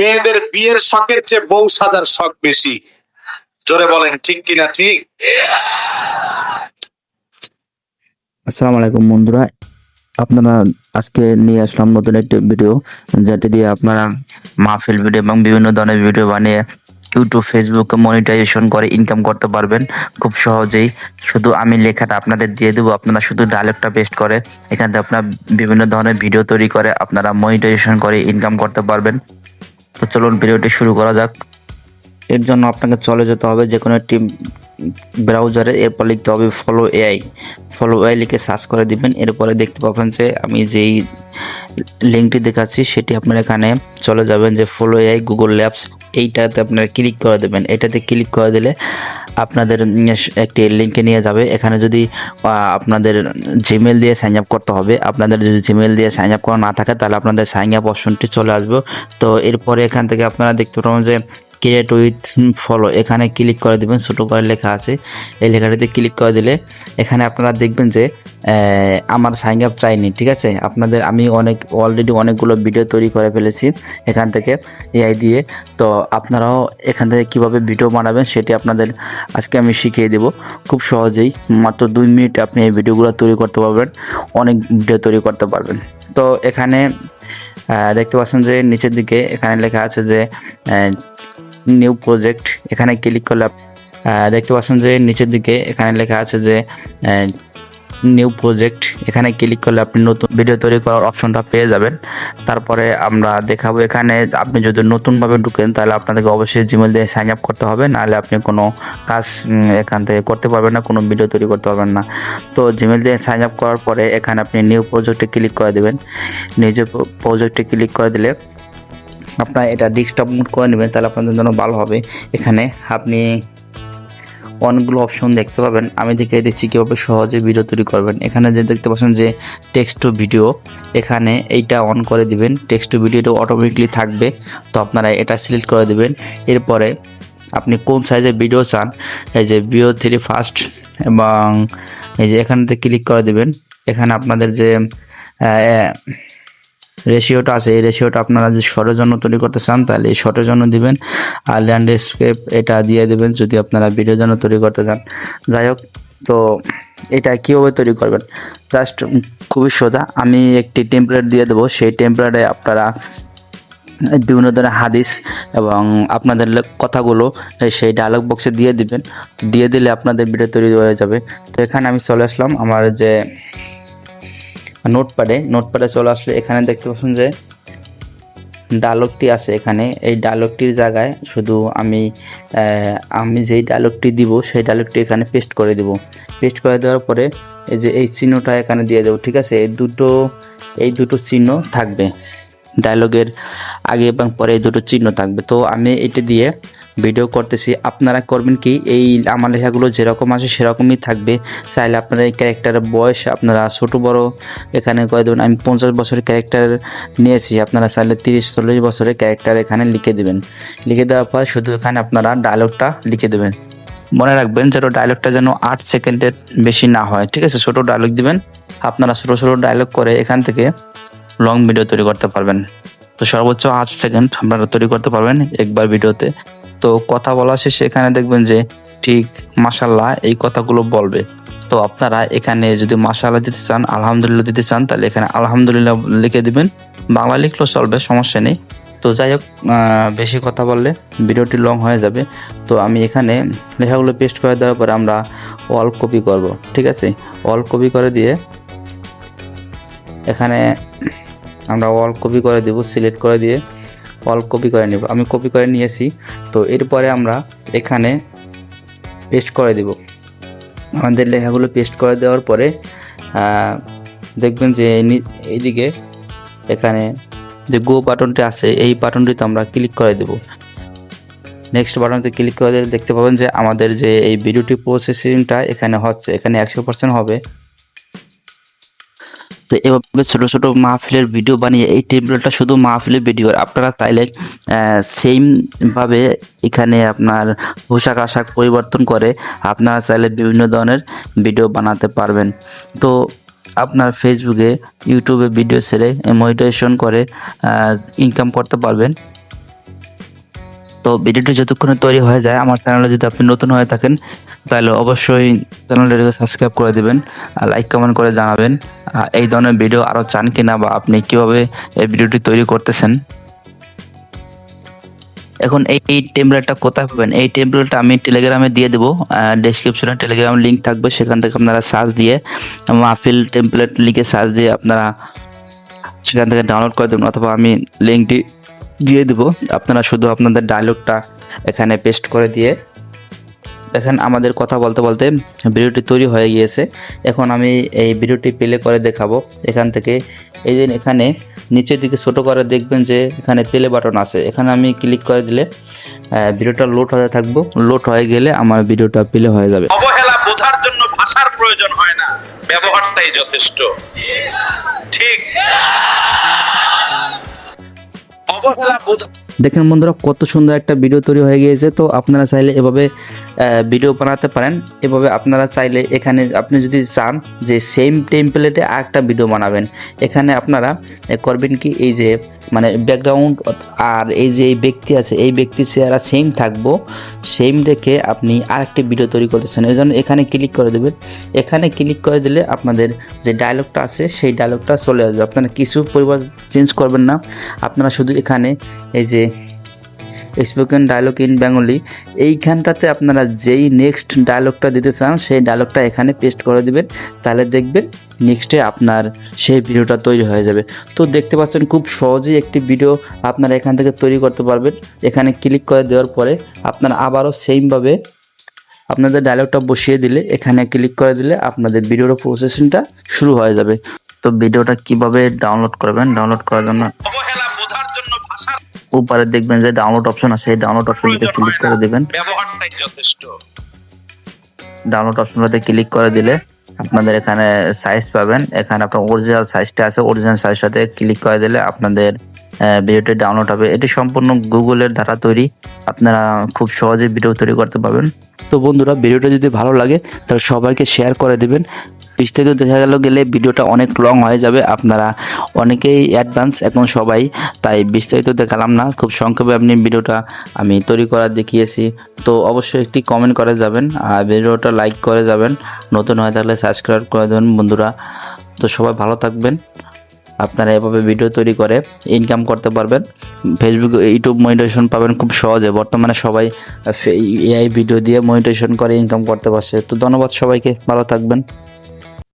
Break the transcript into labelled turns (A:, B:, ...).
A: মেয়েদের বিয়ের শখের চেয়ে বউ সাজার শখ বেশি। জোরে বলেন, ঠিক কিনা ঠিক?
B: আসসালামু আলাইকুম বন্ধুরা। আপনারা আজকে নিয়ে আসলাম নতুন একটি ভিডিও যেটি দিয়ে আপনারা মাহফিল ভিডিও এবং বিভিন্ন ধরনের ভিডিও বানিয়ে ইউটিউব ফেসবুকে মনিটাইজেশন করে ইনকাম করতে পারবেন খুব সহজেই। শুধু আমি লেখাটা আপনাদের দিয়ে দেবো, আপনারা শুধু ডায়লগটা পেস্ট করে, এখান থেকে আপনারা বিভিন্ন ধরনের ভিডিও তৈরি করে আপনারা মনিটাইজেশন করে ইনকাম করতে পারবেন। তো চলুন ভিডিওটি শুরু করা যাক। এর জন্য আপনাকে চলে যেতে হবে যে কোনো একটি ব্রাউজারে এরপর লিখতে হবে ফলো এআই ফলো এআই লিখে সার্চ করে দিবেন। এরপরে দেখতে পাবেন যে আমি যেই লিঙ্কটি দেখাচ্ছি, সেটি আপনার এখানে চলে যাবেন যে ফলো এআই গুগল ল্যাবস এইটাতে আপনারা ক্লিক করে দেবেন। এটাতে ক্লিক করে দিলে আপনাদের একটি লিঙ্কে নিয়ে যাবে। এখানে যদি আপনাদের জিমেল দিয়ে সাইন আপ করতে হবে, আপনাদের যদি জিমেল দিয়ে সাইন আপ করা না থাকে, তাহলে আপনাদের সাইন আপ অপশনটি চলে আসবে। তো এরপরে এখান থেকে আপনারা দেখতে পাবেন যে ক্রিয়েট উইথ ফলো এখানে ক্লিক করে দিবেন, ছোটো করে লেখা আছে। এই লেখাটিতে ক্লিক করে দিলে এখানে আপনারা দেখবেন যে আমার সাইন আপ চাইনি, ঠিক আছে? আপনাদের, আমি অনেক অলরেডি অনেকগুলো ভিডিও তৈরি করে ফেলেছি এখান থেকে এআই দিয়ে। তো আপনারাও এখান থেকে কীভাবে ভিডিও বানাবেন সেটি আপনাদের আজকে আমি শিখিয়ে দেব। খুব সহজেই, মাত্র দুই মিনিট আপনি এই ভিডিওগুলো তৈরি করতে পারবেন, অনেক ভিডিও তৈরি করতে পারবেন। তো এখানে দেখতে পাচ্ছেন যে নিচের দিকে এখানে লেখা আছে যে নিউ প্রজেক্ট এখানে ক্লিক করলে দেখতে পাচ্ছেন যে নিচের দিকে এখানে লেখা আছে যে নিউ প্রজেক্ট এখানে ক্লিক করলে আপনি নতুন ভিডিও তৈরি করার অপশনটা পেয়ে যাবেন। তারপরে আমরা দেখাবো এখানে, আপনি যদি নতুনভাবে ঢুকেন, তাহলে আপনাদেরকে অবশ্যই জিমেল দিয়ে সাইন আপ করতে হবে। নাহলে আপনি কোনো কাজ এখান থেকে করতে পারবেন না, কোনো ভিডিও তৈরি করতে পারবেন না। তো জিমেল দিয়ে সাইন আপ করার পরে এখানে আপনি নিউ প্রজেক্টে ক্লিক করে দেবেন। নিজে প্রজেক্টে ক্লিক করে দিলে আপনার এটা ডিস্কটপ মোড করে নেবেন, তাহলে আপনাদের জন্য ভালো হবে। এখানে আপনি অনেকগুলো অপশন দেখতে পাবেন। আমি দেখিয়ে দিচ্ছি কীভাবে সহজে ভিডিও তৈরি করবেন। এখানে যে দেখতে পাচ্ছেন যে টেক্সট টু ভিডিও এখানে এইটা অন করে দিবেন। টেক্সট টু ভিডিওটা অটোমেটিকলি থাকবে। তো আপনারা এটা সিলেক্ট করে দিবেন। এরপরে আপনি কোন সাইজের ভিডিও চান, এই যে ভিও থ্রি ফার্স্ট এবং এই যে এখানেতে ক্লিক করে দিবেন। এখানে আপনাদের যে রেশিওটা আছে, এই রেশিওটা আপনারা যদি শর্টের জন্য তৈরি করতে চান, তাহলে এই শর্টের জন্য দিবেন। আর ল্যান্ডস্কেপ এটা দিয়ে দেবেন যদি আপনারা ভিডিওর জন্য তৈরি করতে চান। যাই হোক, তো এটা কীভাবে তৈরি করবেন? জাস্ট খুবই সোজা, আমি একটি টেমপ্লেট দিয়ে দেবো। সেই টেমপ্লেটে আপনারা বিভিন্ন ধরনের হাদিস এবং আপনাদের কথাগুলো সেই ডায়লগ বক্সে দিয়ে দিবেন। দিয়ে দিলে আপনাদের ভিডিও তৈরি হয়ে যাবে। তো এখানে আমি চলে আসলাম আমার যে নোটপ্যাডে নোটপ্যাডে চলে আসলে এখানে দেখতে পাচ্ছেন যে ডায়লগটি আছে এখানে। এই ডায়লগটির জায়গায় শুধু আমি আমি যেই ডায়লগটি দিব, সেই ডায়লগটি এখানে পেস্ট করে দিব। পেস্ট করে দেওয়ার পরে এই যে এই চিহ্নটা এখানে দিয়ে দেবো, ঠিক আছে? এই দুটো এই দুটো চিহ্ন থাকবে। ডায়লগের আগে এবং পরে এই দুটো চিহ্ন থাকবে। তো আমি এটা দিয়ে ভিডিও করতেছি। আপনারা করবেন কি? এই আমার লেখাগুলো যেরকম আছে সেরকমই থাকবে। চাইলে আপনারা এই ক্যারেক্টারের বয়স, আপনারা ছোট, বড়, এখানে করে দেবেন আমি পঞ্চাশ বছরের ক্যারেক্টার নিয়েছি। আপনারা চাইলে তিরিশ, চল্লিশ বছরের ক্যারেক্টার এখানে লিখে দেবেন। লিখে দেওয়ার পর শুধু এখানে আপনারা ডায়লগটা লিখে দেবেন। মনে রাখবেন যেন ডায়লগটা যেন আট সেকেন্ডের বেশি না হয়। ঠিক আছে? ছোটো ডায়লগ দিবেন। আপনারা ছোটো ছোটো ডায়লগ করে এখান থেকে লং ভিডিও তৈরি করতে পারবেন। তো সর্বোচ্চ আট সেকেন্ড আপনারা তৈরি করতে পারবেন একবার ভিডিওতে তো কথা বলা শেষে এখানে দেখবেন যে ঠিক মাসাল্লাহ এই কথাগুলো বলবে। তো আপনারা এখানে যদি মাসাল্লাহ দিতে চান, আলহামদুলিল্লাহ দিতে চান, তাহলে এখানে আলহামদুলিল্লাহ লিখে দিবেন। বাংলা লিখলেও চলবে, সমস্যা নেই। তো যাই হোক বেশি কথা বললে ভিডিওটি লং হয়ে যাবে। তো আমি এখানে লেখাগুলো পেস্ট করে দেওয়ার পরে আমরা অল কপি করব, ঠিক আছে? অল কপি করে দিয়ে এখানে আমরা অল কপি করে দেব সিলেক্ট করে দিয়ে অল কপি করে নেব। আমি কপি করে নিয়েছি। তো এরপরে আমরা এখানে পেস্ট করে দেব। আমাদের লেখাগুলো পেস্ট করে দেওয়ার পরে দেখবেন যে এইদিকে এখানে যে গো বাটনটি আছে, এই বাটনটিতে আমরা ক্লিক করে দেব। নেক্সট বাটনতে ক্লিক করে দিলে দেখতে পাবেন যে আমাদের যে এই ভিডিওটি প্রসেসিংটা এখানে হচ্ছে, এখানে একশো পার্সেন্ট হবে। তো এভাবে ছোটো ছোটো মাহফিলের ভিডিও বানিয়ে এই টেম্পলেটটা শুধু মাহফিলের ভিডিও আপনারা চাইলে সেম ভাবে এখানে আপনার পোশাক আশাক পরিবর্তন করে আপনারা চাইলে বিভিন্ন ধরনের ভিডিও বানাতে পারবেন। তো আপনার ফেসবুকে ইউটিউবে ভিডিও ছেড়ে মনিটাইজেশন করে ইনকাম করতে পারবেন। তো ভিডিওটি যতক্ষণে তৈরি হয়ে যায়, আমার চ্যানেলে যদি আপনি নতুন হয়ে থাকেন, তাহলে অবশ্যই চ্যানেলটিকে সাবস্ক্রাইব করে দেবেন, আর লাইক কমেন্ট করে জানাবেন এই ধরনের ভিডিও আরও চান কিনা বা আপনি কীভাবে এই ভিডিওটি তৈরি করতেছেন। এখন এই টেমপ্লেটটা কোথায় পাবেন? এই টেমপ্লেটটা আমি টেলিগ্রামে দিয়ে দেবো ডেসক্রিপশনে টেলিগ্রাম লিঙ্ক থাকবে, সেখান থেকে আপনারা সার্চ দিয়ে মাহফিল টেমপ্লেট লিখে সার্চ দিয়ে আপনারা সেখান থেকে ডাউনলোড করে দেবেন, অথবা আমি লিঙ্কটি দিয়ে দেবো। আপনারা শুধু আপনাদের ডায়লগটা এখানে পেস্ট করে দিয়ে দেখেন আমাদের কথা বলতে বলতে ভিডিওটি তৈরি হয়ে গিয়েছে। এখন আমি এই ভিডিওটি প্লে করে দেখাবো। এখান থেকে এই যে এখানে নিচের দিকে ছোট করে দেখবেন যে এখানে প্লে বাটন আছে। এখানে আমি ক্লিক করে দিলে ভিডিওটা লোড হতে থাকব। লোড হয়ে গেলে আমার ভিডিওটা প্লে হয়ে যাবে।
A: অবহেলা বোঝার জন্য ভাষার প্রয়োজন হয় না। ব্যবহারটাই যথেষ্ট। ঠিক।
B: দেখেন বন্ধুরা কত সুন্দর একটা ভিডিও তৈরি হয়ে গিয়েছে। তো আপনারা চাইলে এভাবে ভিডিও বানাতে পারেন। এভাবে আপনারা চাইলে এখানে আপনি যদি চান যে সেম টেমপ্লেটে আরেকটা ভিডিও বানাবেন, এখানে আপনারা করবেন কি এই যে মানে ব্যাকগ্রাউন্ড আর এই যে এই ব্যক্তি আছে, এই ব্যক্তির চেহারা সেম থাকব সেম রেখে আপনি আরেকটি ভিডিও তৈরি করতেছেন। এই জন্য এখানে ক্লিক করে দেবেন। এখানে ক্লিক করে দিলে আপনাদের যে ডায়লগটা আছে, সেই ডায়লগটা চলে আসবে। আপনারা কিছু পরিবার চেঞ্জ করবেন না। আপনারা শুধু এখানে এই যে স্পোকেন ডায়লগ ইন বেঙ্গলি এইখানটাতে আপনারা যেই নেক্সট ডায়লগটা দিতে চান, সেই ডায়লগটা এখানে পেস্ট করে দিবেন। তাহলে দেখবেন নেক্সটে আপনার সেই ভিডিওটা তৈরি হয়ে যাবে। তো দেখতে পাচ্ছেন খুব সহজেই একটি ভিডিও আপনারা এখান থেকে তৈরি করতে পারবেন। এখানে ক্লিক করে দেওয়ার পরে আপনারা আবারও সেমভাবে আপনাদের ডায়লগটা বসিয়ে দিলে, এখানে ক্লিক করে দিলে আপনাদের ভিডিওর প্রসেসিংটা শুরু হয়ে যাবে। তো ভিডিওটা কীভাবে ডাউনলোড করবেন? ডাউনলোড করার জন্য উপরে দেখবেন যে ডাউনলোড অপশন আছে এই ডাউনলোড অপশনটিতে ক্লিক করে দিবেন।
A: ব্যবহারটাই যথেষ্ট।
B: ডাউনলোড অপশনটাতে ক্লিক করে দিলে আপনাদের এখানে সাইজ পাবেন। এখানে আপনার অরিজিনাল সাইজটা আছে অরিজিনাল সাইজটাতে ক্লিক করে দিলে আপনাদের ভিডিওটি ডাউনলোড হবে। এটি সম্পূর্ণ গুগলের দ্বারা তৈরি। আপনারা খুব সহজে ভিডিও তৈরি করতে পারবেন। তো বন্ধুরা ভিডিওটা যদি ভালো লাগে তাহলে সবাইকে শেয়ার করে দিবেন। বিস্তারিত দেখা গেল গেলে ভিডিওটা অনেক লং হয়ে যাবে আপনারা অনেকেই অ্যাডভান্স এখন সবাই তাই বিস্তারিত দেখালাম না খুব সংক্ষেপে আপনি ভিডিওটা আমি তৈরি করা দেখিয়েছি তো অবশ্যই একটি কমেন্ট করে যাবেন আর ভিডিওটা লাইক করে যাবেন নতুন হয়ে থাকলে সাবস্ক্রাইব করে দেবেন বন্ধুরা তো সবাই ভালো থাকবেন আপনারা এভাবে ভিডিও তৈরি করে ইনকাম করতে পারবেন ফেসবুক ইউটিউব মনিটাইজেশন পাবেন খুব সহজে বর্তমানে সবাই এআই ভিডিও দিয়ে মনিটাইজেশন করে ইনকাম করতে পারছে তো ধন্যবাদ সবাইকে ভালো থাকবেন